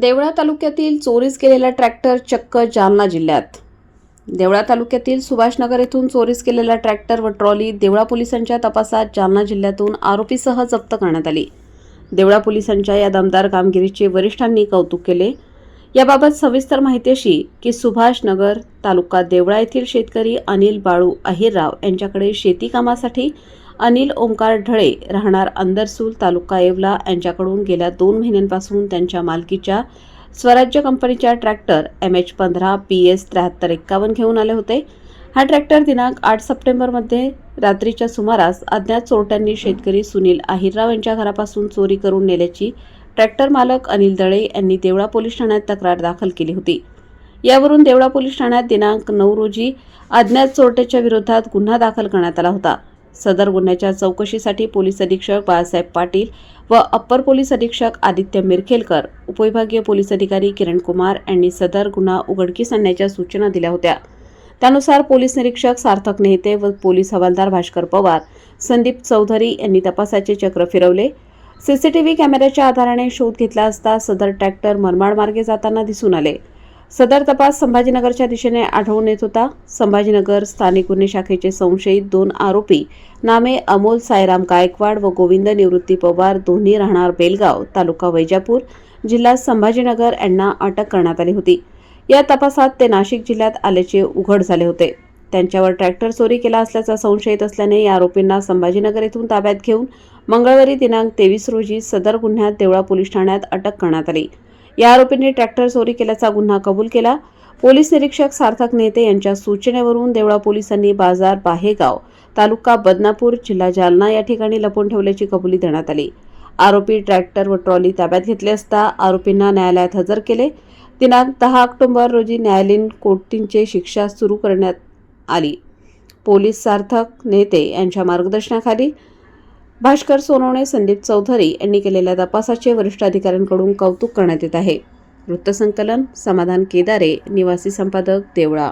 देवळा तालुक्यातील चोरीस केलेला ट्रॅक्टर चक्क जालना जिल्ह्यात. देवळा तालुक्यातील सुभाषनगर येथून चोरीस केलेला ट्रॅक्टर व ट्रॉली देवळा पोलिसांच्या तपासात जालना जिल्ह्यातून आरोपीसह जप्त करण्यात आली. देवळा पोलिसांच्या या दमदार कामगिरीचे वरिष्ठांनी कौतुक केले. याबाबत सविस्तर माहिती अशी की सुभाषनगर तालुका देवळा येथील शेतकरी अनिल बाळू अहिरराव यांच्याकडे शेती कामासाठी अनिल ओंकार ढळे राहणार अंदरसूल तालुका येवला. यांच्याकडून गेल्या दोन महिन्यांपासून त्यांच्या मालकीच्या स्वराज्य कंपनीच्या ट्रॅक्टर एम एच पंधरा पी एस त्र्याहत्तर एक्कावन्न घेऊन आले होते. हा ट्रॅक्टर दिनांक आठ सप्टेंबरमध्ये रात्रीच्या सुमारास अज्ञात चोरट्यांनी शेतकरी सुनील आहिरराव यांच्या घरापासून चोरी करून नेल्याची ट्रॅक्टर मालक अनिल दळे यांनी देवळा पोलीस ठाण्यात तक्रार दाखल केली होती. यावरून देवळा पोलीस ठाण्यात दिनांक नऊ रोजी अज्ञात चोरट्याच्या विरोधात गुन्हा दाखल करण्यात आला होता. सदर गुन्ह्याच्या चौकशीसाठी पोलीस अधीक्षक बाळासाहेब पाटील व अप्पर पोलीस अधीक्षक आदित्य मिरखेलकर उपविभागीय पोलीस अधिकारी किरण कुमार यांनी सदर गुन्हा उघडकीस आणण्याच्या सूचना दिल्या होत्या. त्यानुसार पोलीस निरीक्षक सार्थक नेहते व पोलीस हवालदार भास्कर पवार संदीप चौधरी यांनी तपासाचे चक्र फिरवले. सीसीटीव्ही कॅमेऱ्याच्या आधाराने शोध घेतला असता सदर ट्रॅक्टर मनमाड मार्गे जाताना दिसून आले. सदर तपास संभाजीनगरच्या दिशेने आढळून येत होता. संभाजीनगर स्थानिक गुन्हे शाखेचे संशयित दोन आरोपी नामे अमोल सायराम गायकवाड व गोविंद निवृत्ती पवार दोन्ही राहणार बेलगाव तालुका वैजापूर जिल्हा संभाजीनगर यांना अटक करण्यात आली होती. या तपासात ते नाशिक जिल्ह्यात आल्याचे उघड झाले होते. त्यांच्यावर ट्रॅक्टर चोरी केला असल्याचा संशय येत असल्याने या आरोपींना संभाजीनगर येथून ताब्यात घेऊन मंगळवारी दिनांक तेवीस रोजी सदर गुन्ह्यात देवळा पोलीस ठाण्यात अटक करण्यात आली. या आरोपींनी ट्रॅक्टर चोरी केल्याचा गुन्हा कबूल केला. पोलीस निरीक्षक सार्थक नेते यांच्या सूचनेवरून देवळा पोलिसांनी बाजार बाहेगाव तालुका बदनापूर जिल्हा जालना या ठिकाणी लपवून ठेवल्याची कबुली देण्यात आली. आरोपी ट्रॅक्टर व ट्रॉली ताब्यात घेतले असता आरोपींना न्यायालयात हजर केले. दिनांक दहा ऑक्टोबर रोजी न्यायालयीन कोटींचे शिक्षा सुरू करण्यात आली. पोलीस सार्थक नेते यांच्या मार्गदर्शनाखाली भास्कर सोनवणे संदीप चौधरी यांनी केलेल्या तपासाचे वरिष्ठ अधिकाऱ्यांकडून कौतुक करण्यात येत आहे. वृत्तसंकलन समाधान केदारे निवासी संपादक देवळा.